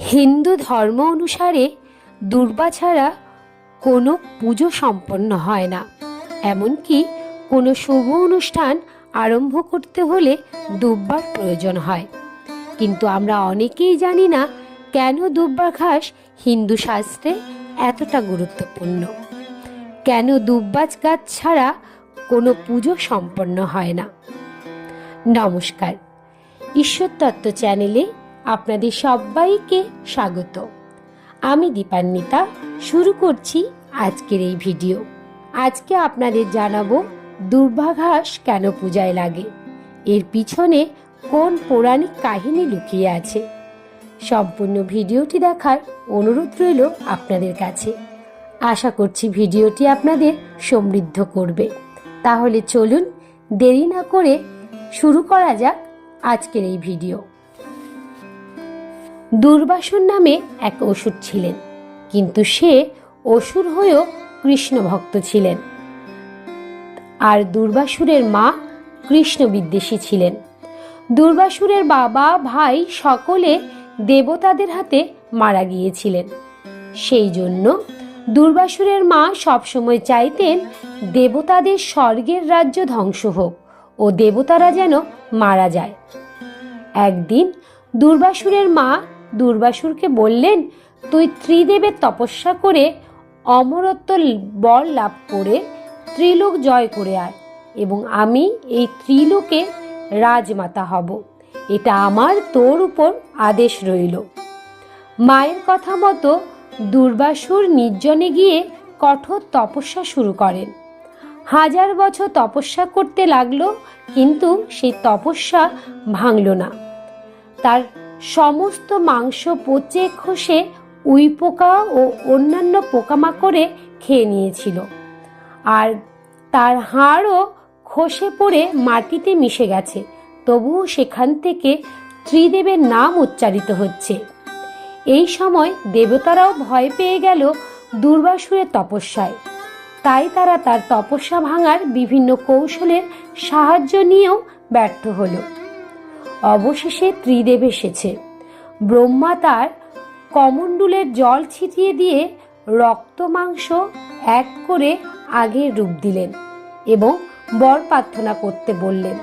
হিন্দু ধর্ম অনুসারে দুর্বা ছাড়া কোনো পুজো সম্পন্ন হয় না। এমনকি কোনো শুভ অনুষ্ঠান আরম্ভ করতে হলে দুব্বার প্রয়োজন হয়। কিন্তু আমরা অনেকেই জানি না কেন দুব্বার ঘাস হিন্দু শাস্ত্রে এতটা গুরুত্বপূর্ণ। কেন দুব্বাজ গাছ ছাড়া কোনো পুজো সম্পন্ন হয় না। নমস্কার। ঈশ্বর তত্ত্ব চ্যানেলে আপনাদের সবাইকে স্বাগত। আমি দীপান্বিতা, শুরু করছি আজকের এই ভিডিও। আজকে আপনাদের জানাব দুর্ভাঘাস কেন পূজায় লাগে? এর পিছনে কোন পৌরাণিক কাহিনী লুকিয়ে আছে? সম্পূর্ণ ভিডিওটি দেখার অনুরোধ রইল আপনাদের কাছে। আশা করছি ভিডিওটি আপনাদের সমৃদ্ধ করবে। তাহলে চলুন দেরি না করে শুরু করা যাক আজকের এই ভিডিও। দুর্বাসন নামে এক অসুর ছিলেন, কিন্তু সে অসুর হয়েও কৃষ্ণ ভক্ত ছিলেন। আর দুর্বাসুরের মা কৃষ্ণ বিদ্বেষী ছিলেন। দুর্বাসুরের বাবা, ভাই সকলে দেবতাদের হাতে মারা গিয়েছিলেন। সেই জন্য দুর্বাসুরের মা সবসময় চাইতেন দেবতাদের স্বর্গের রাজ্য ধ্বংস হোক ও দেবতারা যেন মারা যায়। একদিন দুর্বাসুরের মা দুর্বাসুরকে বললেন, তুই ত্রিদেবের তপস্যা করে অমরত্ব বর লাভ করে ত্রিলোক জয় করে আয় এবং আমি এই ত্রিলোকে রাজমাতা হব। এটা আমার তোর উপর আদেশ রইল। মায়ের কথা মতো দুর্বাসুর নির্জনে গিয়ে কঠোর তপস্যা শুরু করেন। হাজার বছর তপস্যা করতে লাগল, কিন্তু সেই তপস্যা ভাঙল না। তার সমস্ত মাংস পচে খসে উই পোকা ও অন্যান্য পোকামাকড়ে খেয়ে নিয়েছিল। আর তার হাড়ও খসে পড়ে মাটিতে মিশে গেছে। তবুও সেখান থেকে ত্রিদেবের নাম উচ্চারিত হচ্ছে। এই সময় দেবতারাও ভয় পেয়ে গেল দুর্বাসুরের তপস্যায়। তাই তারা তার তপস্যা ভাঙার বিভিন্ন কৌশলের সাহায্য নিয়েও ব্যর্থ হলো। অবশেষে ত্রিদেব এসেছে। ব্রহ্মা তার কমণ্ডুলের জল ছিটিয়ে দিয়ে রক্ত মাংস এক করে আগের রূপ দিলেন এবং বর প্রার্থনা করতে বললেন।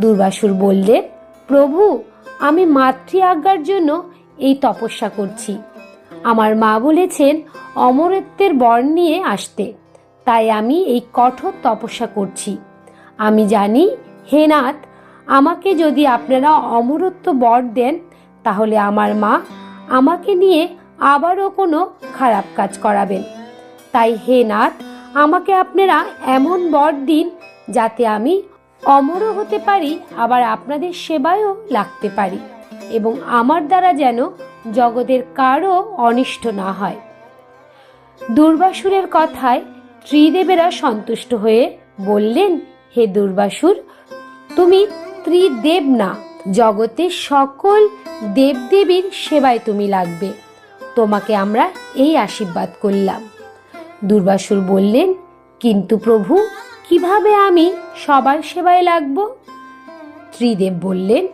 দুর্বাসুর বললেন, প্রভু, আমি মাতৃ আজ্ঞার জন্য এই তপস্যা করছি। আমার মা বলেছেন অমরত্বের বর নিয়ে আসতে। তাই আমি এই কঠোর তপস্যা করছি। আমি জানি, হে নাথ আমাকে যদি আপনারা অমরত্ব বর দেন, তাহলে আমার মা আমাকে নিয়ে আবারও কোনো খারাপ কাজ করাবেন। তাই হে নাথ, আমাকে আপনারা এমন বর দিন যাতে আমি অমরও হতে পারি, আবার আপনাদের সেবায়ও লাগতে পারি এবং আমার দ্বারা যেন জগতের কারও অনিষ্ট না হয়। দুর্বাসুরের কথায় ত্রিদেবেরা সন্তুষ্ট হয়ে বললেন, হে দুর্বাসুর, তুমি ত্রিদেব না। জগতের সকল দেবদেবীর সেবায় তুমি লাগবে। তোমাকে আমরা এই আশীর্বাদ করলাম। দুর্বাসুর বললেন, কিন্তু প্রভু, কীভাবে আমি সবার সেবায় লাগব? ত্রিদেব বললেন,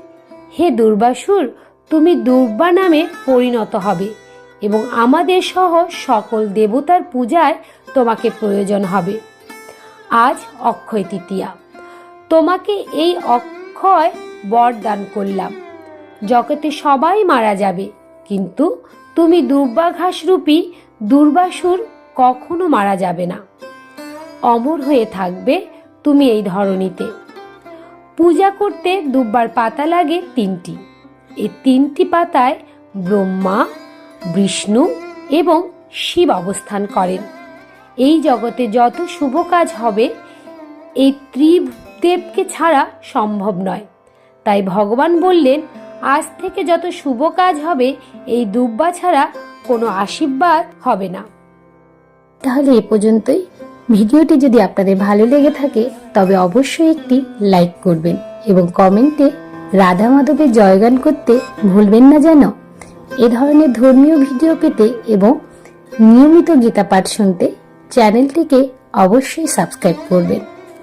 হে দুর্বাসুর, তুমি দুর্বা নামে পরিণত হবে এবং আমাদের সহ সকল দেবতার পূজায় তোমাকে প্রয়োজন হবে। আজ অক্ষয় তৃতীয়া। তোমাকে এই অক্ষয় বরদান করলাম। জগতে সবাই মারা যাবে, কিন্তু তুমি দুর্বাঘাস রূপী দুর্বাসুর কখনো মারা যাবে না। অমর হয়ে থাকবে তুমি এই ধরনীতে পূজা করতে দুব্বার পাতা লাগে তিনটি। এই তিনটি পাতায় ব্রহ্মা, বিষ্ণু এবং শিব অবস্থান করেন। এই জগতে যত শুভ কাজ হবে, এই ত্রিদেবকে ছাড়া সম্ভব নয়। তাই ভগবান বললেন, আজ থেকে যত শুভ কাজ হবে, এই দুব্বা ছাড়া কোনো আশীর্বাদ হবে না। তাহলে এ পর্যন্তই। ভিডিওটি যদি আপনাদের ভালো লেগে থাকে, তবে অবশ্যই একটি লাইক করবেন এবং কমেন্টে রাধা মাধবের জয়গান করতে ভুলবেন না যেন। এ ধরনের ধর্মীয় ভিডিও পেতে এবং নিয়মিত গীতা পাঠ শুনতে চ্যানেলটিকে অবশ্যই সাবস্ক্রাইব করবেন।